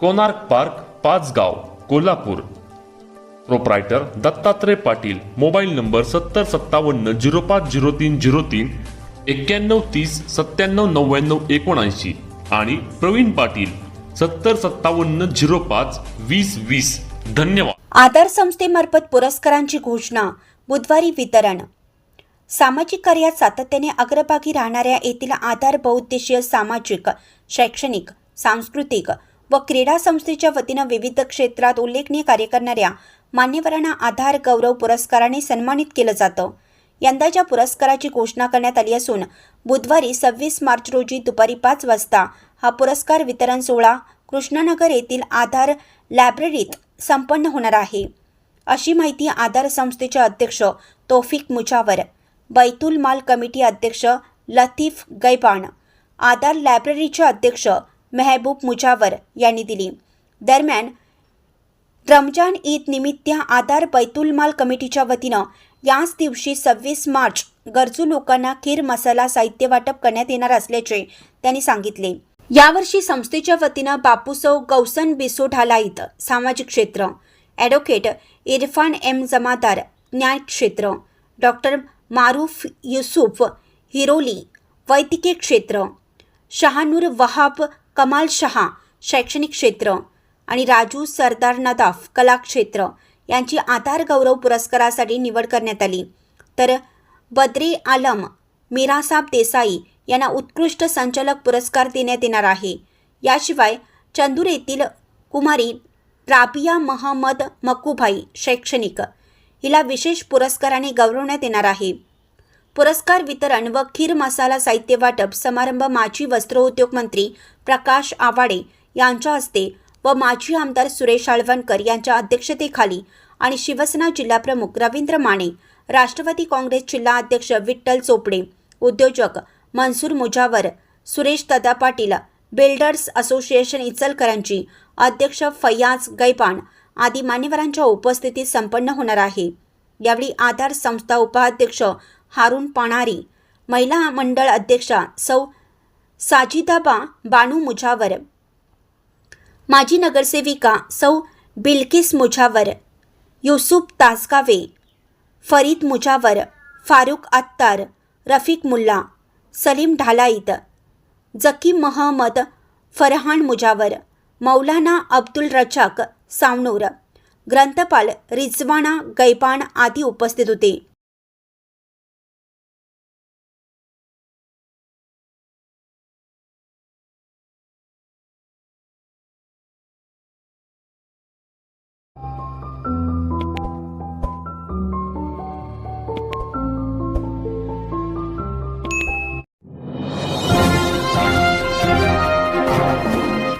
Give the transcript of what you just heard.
Konark park Pachgaon Kolhapur. Proprietor Dattatray Patil mobile number सत्तर सत्तावन्न zero पाच zero तीन झिरो तीन एक्क्याण्णव तीस सत्त्याण्णव नव्याण्णव एकोणऐंशी आणि प्रवीण पाटील सत्तर सत्तावन्न झिरो पाच वीस वीस. धन्यवाद. आधार संस्थेमार्फत पुरस्कारांची घोषणा बुधवारी वितरण. सामाजिक कार्यात सातत्याने अग्रभागी राहणाऱ्या येथील आधार बहुउद्देशीय सामाजिक शैक्षणिक सांस्कृतिक व क्रीडा संस्थेच्या वतीनं विविध क्षेत्रात उल्लेखनीय कार्य करणाऱ्या मान्यवरांना आधार गौरव पुरस्काराने सन्मानित केलं जातं. यंदाच्या पुरस्काराची घोषणा करण्यात आली असून बुधवारी सव्वीस मार्च रोजी दुपारी पाच वाजता हा पुरस्कार वितरण सोहळा कृष्णानगर येथील आधार लायब्ररीत संपन्न होणार आहे. अशी माहिती आधार संस्थेचे अध्यक्ष तोफिक मुजावर बैतूल माल कमिटी अध्यक्ष लतीफ गैबाण आधार लायब्ररीचे अध्यक्ष मेहबूब मुजावर यांनी दिली. दरम्यान रमजान ईद निमित्त आधार बैतुलमाल कमिटीच्या वतीनं याच दिवशी सव्वीस मार्च गरजू लोकांना खीर मसाला साहित्य वाटप करण्यात येणार असल्याचे त्यांनी सांगितले. यावर्षी संस्थेच्या वतीनं बापूसौ गौसन बिसो ढालाईत सामाजिक क्षेत्र ॲडव्होकेट इरफान एम जमादार न्याय क्षेत्र डॉक्टर मारूफ युसुफ हिरोली वैद्यकीय क्षेत्र शहानूर वहाब कमाल शहा शैक्षणिक क्षेत्र आणि राजू सरदार नदाफ कला क्षेत्र यांची आधार गौरव पुरस्कारासाठी निवड करण्यात आली. तर बद्री आलम मीरासाब देसाई यांना उत्कृष्ट संचालक पुरस्कार देण्यात येणार आहे. याशिवाय चंदूर येथील कुमारी राबिया महम्मद मकुभाई शैक्षणिक. हिला विशेष पुरस्काराने गौरवण्यात येणार आहे. पुरस्कार वितरण व खीर मसाला साहित्य वाटप समारंभ माजी वस्त्रोद्योग मंत्री प्रकाश आवाडे यांच्या हस्ते व माजी आमदार सुरेश आळवणकर यांच्या अध्यक्षतेखाली आणि शिवसेना जिल्हाप्रमुख रवींद्र माने राष्ट्रवादी काँग्रेस जिल्हा अध्यक्ष विठ्ठल चोपडे उद्योजक मनसूर मुजावर सुरेश दादा पाटील बिल्डर्स असोसिएशन इचलकरांची अध्यक्ष फैयाज गैपान आदी मान्यवरांच्या उपस्थितीत संपन्न होणार आहे. यावेळी आधार संस्था उपाध्यक्ष हारून पाणारी. महिला मंडळ अध्यक्षा सौ साजिदाबा बानू मुजावर माजी नगरसेविका सौ बिल्किस मुजावर युसुफ तासगावे. फरीद मुजावर फारुख अत्तार रफिक मुल्ला सलीम ढालाईत. जकी महमद फरहान मुजावर मौलाना अब्दुल रजाक सावनूर. ग्रंथपाल रिजवाना गैबाण आदी उपस्थित होते.